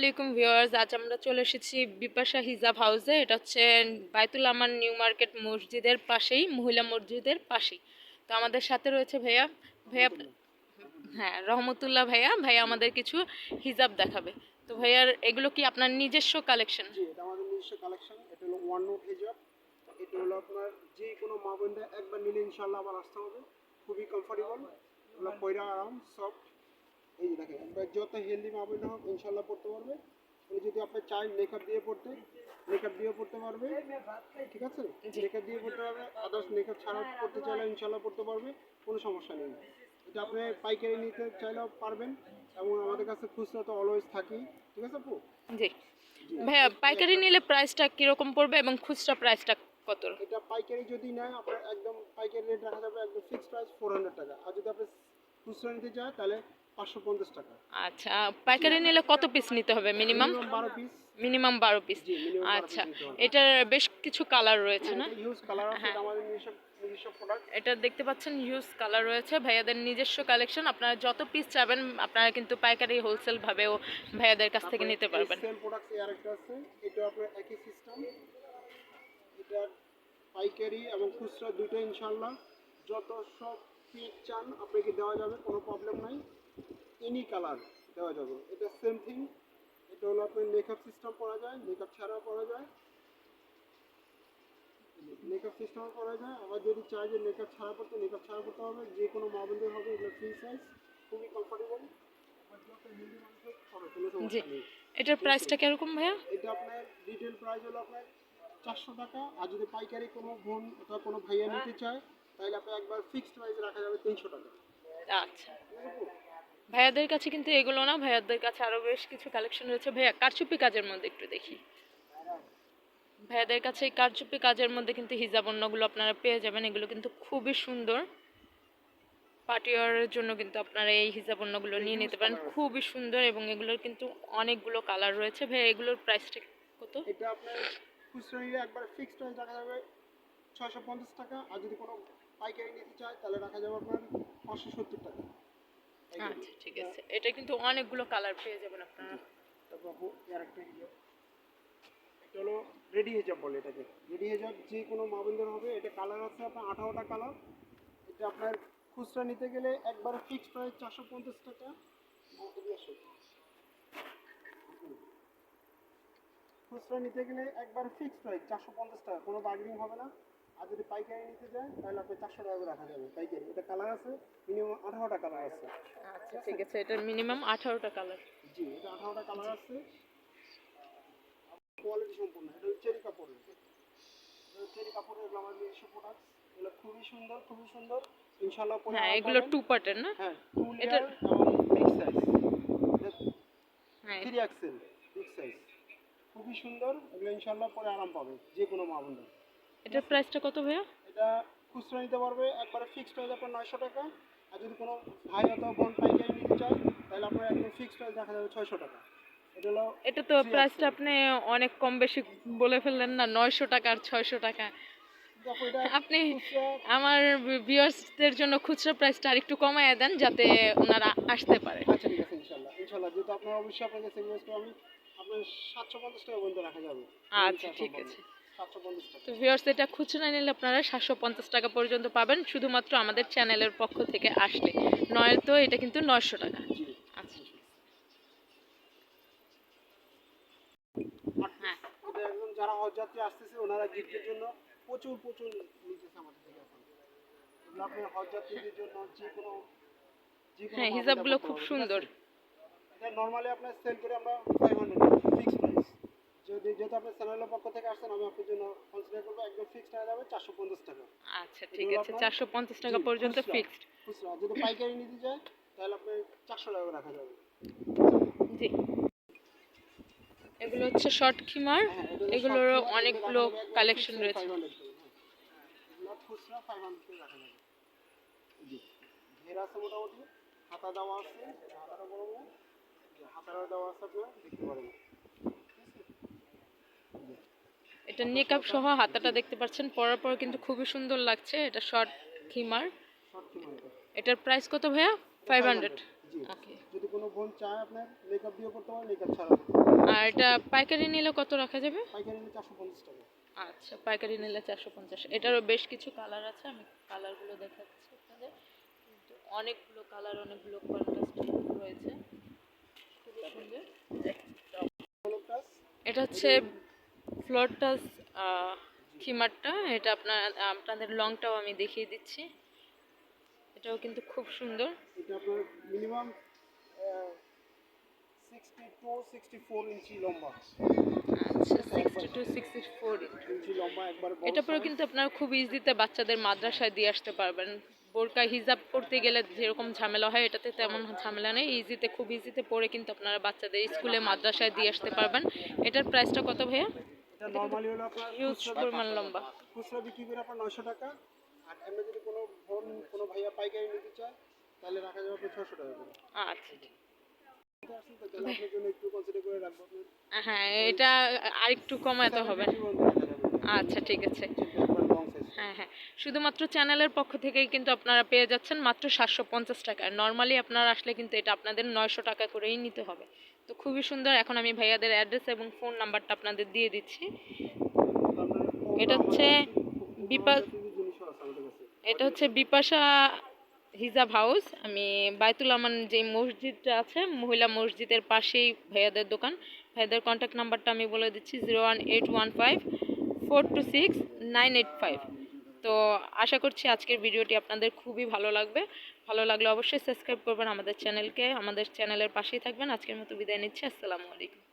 আলাইকুম ভিউয়ার্স আজ আমরা চলে এসেছি বিপাশা হিজাব হাউসে। এটা হচ্ছে বাইতুল আমান নিউ মার্কেট মসজিদের পাশেই মহিলা মসজিদের পাশেই। তো আমাদের সাথে রয়েছে ভাইয়া ভাইয়া হ্যাঁ রহমতুল্লাহ ভাইয়া ভাইয়া আমাদের কিছু হিজাব দেখাবে। তো ভাইয়ার এগুলো কি আপনার নিজস্ব কালেকশন জি এটা আমাদের নিজস্ব কালেকশন এটা হলো ওয়ান নোট হিজাব। এটা হলো আপনার যে কোনো মা বোনরা একবার নিলে ইনশাল্লাহ আবার আসতে হবে। খুবই কমফোর্টেবল এগুলো পয়রা আরাম সফট এই যে দেখেন একবার যত হেলদি মা বোনরা হোক ইনশাল্লাহ পড়তে পারবে। এটা যদি আপনি চাই মেকআপ দিয়ে পড়তে মেকআপ দিয়ে পড়তে পারবে। ঠিক আছে? মেকআপ দিয়ে পড়তে পারবে আদার্স মেকআপ ছাড়া পড়তে চাইলে ইনশাল্লাহ পড়তে পারবে কোনো সমস্যা নেই। এটা আপনি পাইকারি নিতে চাইলেও পারবেন এবং আমাদের কাছে খুচরা তো অলওয়েজ থাকি। ঠিক আছে আপু? জি। ভাইয়া পাইকারি নিলে প্রাইসটা কীরকম পড়বে এবং খুচরা প্রাইসটা কত? এটা পাইকারি যদি নেয় আপনার একদম পাইকারি রেট রাখা যাবে একদম ফিক্সড প্রাইস ফোর হান্ড্রেড টাকা। আর যদি আপনি খুচরা নিতে চায় তাহলে পাঁচশো পঞ্চাশ টাকা। আচ্ছা পাইকারি নিলে কত পিস নিতে হবে মিনিমাম Minimum বারো পিস মিনিমাম বারো পিস আচ্ছা এটার বেশ কিছু কালার রয়েছে না? ইউজ কালার আছে হ্যাঁ। আমাদের এটা দেখতে পাচ্ছেন ইউজ কালার রয়েছে। ভাইয়াদের নিজস্ব কালেকশন আপনারা যত পিস চাবেন আপনারা কিন্তু পাইকারি হোলসেল ভাবেও ভাইয়াদের কাছ থেকে নিতে পারবেন। সেম প্রোডাক্টের একটা আছে এটা আপনার একই সিস্টেম এটা পাইকারি এবং খুচরা দুটো ইনশাল্লাহ যত সব পিস চান আপনাকে দেওয়া যাবে কোনো প্রবলেম নাই। এনি কালার দেওয়া যাবে। এটা সেম থিং এটা হলো আপনার মেকআপ সিস্টেম করা যায় মেকআপ ছাড়াও করা যায়। মেকআপ সিস্টেম করা যায়। আবার যদি চাই যে মেকআপ ছাড়া করতে মেকআপ ছাড়া করতে হবে যে কোনো মাবন্দের হবে এগুলো ফ্রি সাইজ খুবই কমফোর্টেবল জি। এটার প্রাইসটা কীরকম ভাইয়া? এটা আপনার রিটেল প্রাইস হলো আপনার চারশো টাকা। আর যদি পাইকারি কোনো বোন অথবা কোনো ভাইয়া নিতে চায় তাহলে আপনার একবার ফিক্সড প্রাইস রাখা যাবে তিনশো টাকা। আচ্ছা। ভাইয়াদের কাছে কিন্তু এগুলো না ভাইয়াদের কাছে আরও বেশ কিছু কালেকশন রয়েছে। ভাইয়া কারচুপি কাজের মধ্যে একটু দেখি। ভাইয়াদের কাছে এই কারচুপি কাজের মধ্যে কিন্তু হিজাব অন্যগুলো আপনারা পেয়ে যাবেন। এগুলো কিন্তু খুবই সুন্দর। পার্টিওয়ারের জন্য কিন্তু আপনারা এই হিজাব অন্যগুলো নিয়ে নিতে পারেন। খুবই সুন্দর এবং এগুলোর কিন্তু অনেকগুলো কালার রয়েছে। ভাই এগুলোর প্রাইসটা কত? এটা আপনার খুচরা নিলে একবার ফিক্সড প্রাইস রাখা যাবে ছয়শো পঞ্চাশ টাকা। আর যদি কোনো পাইকারি নিতে চায় তাহলে রাখা যাবে আপনার পাঁচশো সত্তর টাকা। এই যে, আচ্ছা ঠিক আছে। এটা কিন্তু অনেকগুলো কালার পেয়ে যাবেন আপনারা। এর একটা হিজাব এটা হলো রেডি হিজাব বলে এটাকে। রেডি হিজাব যে কোনো মাবন্দের হবে এটা কালার আছে আপনার আঠারোটা কালার এটা আপনার খুচরা নিতে গেলে একবার ফিক্সড প্রাইস চারশো পঞ্চাশ টাকা। খুচরা নিতে গেলে একবার ফিক্সড প্রাইস চারশো পঞ্চাশ টাকা। কোনো বার্গেনিং হবে না। আর যদি পাইকারি নিতে যায় তাহলে আপনি চারশো টাকা করে রাখা যাবে পাইকারি। এটা কালার আছে মিনিমাম আঠারোটা কালার আছে। আচ্ছা ঠিক আছে এটা মিনিমাম আঠারোটা কালার। জি এটা আঠারোটা কালার আছে। কোয়ালিটি সম্পূর্ণ এটা হচ্ছে চেরি কাপড়ের। এটা চেরি কাপড়ের এগুলো আমার নিজস্ব প্রোডাক্ট এগুলো খুবই সুন্দর খুবই সুন্দর। ইনশাল্লাহ পরে হ্যাঁ এগুলো টু পার্টের না? হ্যাঁ টু এবং বিগ সাইজ হ্যাঁ। থ্রি এক্সেল বিগ সাইজ খুবই সুন্দর এগুলো ইনশাল্লাহ পরে আরাম পাবে যে কোনো মা এটার প্রাইসটা কত ভাইয়া? এটা খুচরা নিতে পারবে একবারে ফিক্সড প্রাইস আপনার নয়শো টাকা। আর যদি কোনো ভাই অথবা বোন পাইকারি নিতে চায় তাহলে আপনার একদম ফিক্সড প্রাইস দেখা যাবে ছয়শো টাকা। এটা এটা তো প্রাইসটা আপনি অনেক কম বেশি বলে ফেললেন না নয়শো টাকা আর ছয়শো টাকা। আপনি আমার ভিউয়ার্সদের জন্য খুচরা প্রাইসটা আরেকটু কমায় দেন যাতে ওনারা আসতে পারে। আচ্ছা ঠিক আছে ইনশাল্লাহ। ইনশাল্লাহ যেহেতু আপনার অবশ্যই কাছে রিকোয়েস্ট করে আমি আপনার সাতশো পঞ্চাশ টাকা পর্যন্ত রাখা যাবে। আচ্ছা ঠিক আছে। তো ভিউয়ার্স এটা খুচরা নিলে আপনারা সাতশো পঞ্চাশ টাকা পর্যন্ত পাবেন শুধুমাত্র আমাদের চ্যানেলের পক্ষ থেকে আসলে। নয় তো এটা কিন্তু নয়শো টাকা। আচ্ছা। হ্যাঁ। যারা হজযাত্রী আসতেছে ওনারা গিফটের জন্য প্রচুর প্রচুর নিতেছে আমাদের থেকে এখন। এগুলো আপনার হজযাত্রীদের জন্য যে কোনো হ্যাঁ হিসাবগুলো খুব সুন্দর। এটা নর্মালি আপনার সেল করে আমরা ফাইভ হান্ড্রেড ফিক্স প্রাইস যদি যেহেতু আপনার চ্যানেলের পক্ষ থেকে আসছেন আমি আপনার জন্য কনসিডার করব একদম ফিক্সড হয়ে যাবে চারশো পঞ্চাশ টাকা। আচ্ছা ঠিক আছে চারশো পঞ্চাশ টাকা পর্যন্ত ফিক্সড খুচরা। যদি পাইকারি নিতে যায় তাহলে আপনার চারশো টাকা রাখা যাবে। জি। এগুলো হচ্ছে শর্ট খিমার। এগুলোর অনেকগুলো কালেকশন রয়েছে। 500 করে, হ্যাঁ। খুচরা 500 করে রাখা যাবে। জি। ঘের আছে মোটামুটি। হাতা দেওয়া আছে হাতাটা বড় বড়। হাতাটা দেওয়া আছে আপনার দেখতে পারেন। এটা নেকআপ সহ হাতাটা দেখতে পাচ্ছেন পরার পর কিন্তু খুবই সুন্দর লাগছে এটা শর্ট খিমার। এটার প্রাইস কত ভাইয়া? ফাইভ হান্ড্রেড যদি কোনো বোন চায় আপনার মেকআপ দিয়ে করতে পারেন মেকআপ ছাড়া আর এটা পাইকারি নিলে কত রাখা যাবে? পাইকারি নিলে চারশো পঞ্চাশ টাকা। আচ্ছা পাইকারি নিলে চারশো পঞ্চাশ। এটারও বেশ কিছু কালার আছে আমি কালারগুলো দেখাচ্ছি আপনাদের। কিন্তু অনেকগুলো কালার অনেকগুলো কন্ট্রাস্ট রয়েছে। খুবই সুন্দর। এটা হচ্ছে ফ্লোর টাচ খিমারটা এটা আপনার আপনাদের লংটাও আমি দেখিয়ে দিচ্ছি। এটাও কিন্তু খুব সুন্দর। এটা আপনার মিনিমাম ইঞ্চি লম্বা। আচ্ছা ইঞ্চি লম্বা একবার এটা পরে কিন্তু আপনারা খুব ইজিতে বাচ্চাদের মাদ্রাসায় দিয়ে আসতে পারবেন। বোরকা হিজাব পড়তে গেলে যেরকম ঝামেলা হয় এটাতে তেমন ঝামেলা নেই। ইজিতে খুব ইজিতে পরে কিন্তু আপনারা বাচ্চাদের স্কুলে মাদ্রাসায় দিয়ে আসতে পারবেন। এটার প্রাইসটা কত ভাইয়া? এটা নর্মালি হলো আপনার হিউজ পরিমাণ লম্বা। খুচরা বিক্রি করে আপনার নয়শো টাকা। আর এমনি যদি কোনো বোন কোনো ভাইয়া পাইকারি নিতে চায় তাহলে রাখা যাবে আপনার ছশো টাকা করে। আচ্ছা ঠিক আপনার হ্যাঁ এটা আরেকটু কমাতে হবে। আচ্ছা ঠিক আছে। হ্যাঁ হ্যাঁ। শুধুমাত্র চ্যানেলের পক্ষ থেকেই কিন্তু আপনারা পেয়ে যাচ্ছেন মাত্র সাতশো পঞ্চাশ টাকায় নর্মালি আপনারা আসলে কিন্তু এটা আপনাদের নয়শো টাকা করেই নিতে হবে। তো খুবই সুন্দর। এখন আমি ভাইয়াদের অ্যাড্রেস এবং ফোন নাম্বারটা আপনাদের দিয়ে দিচ্ছি। এটা হচ্ছে বিপা- এটা হচ্ছে বিপাশা হিজাব হাউস। আমি বাইতুল আমান যে মসজিদটা আছে, মহিলা মসজিদের পাশেই ভাইয়াদের দোকান। ভাইয়াদের কন্ট্যাক্ট নাম্বারটা আমি বলে দিচ্ছি zero one eight one five four two six nine eight five তো আশা করছি আজকের ভিডিওটি আপনাদের খুবই ভালো লাগবে। ভালো লাগলে অবশ্যই সাবস্ক্রাইব করবেন আমাদের চ্যানেলকে। আমাদের চ্যানেলের পাশেই থাকবেন। আজকের মতো বিদায় নিচ্ছি। আসসালামু আলাইকুম।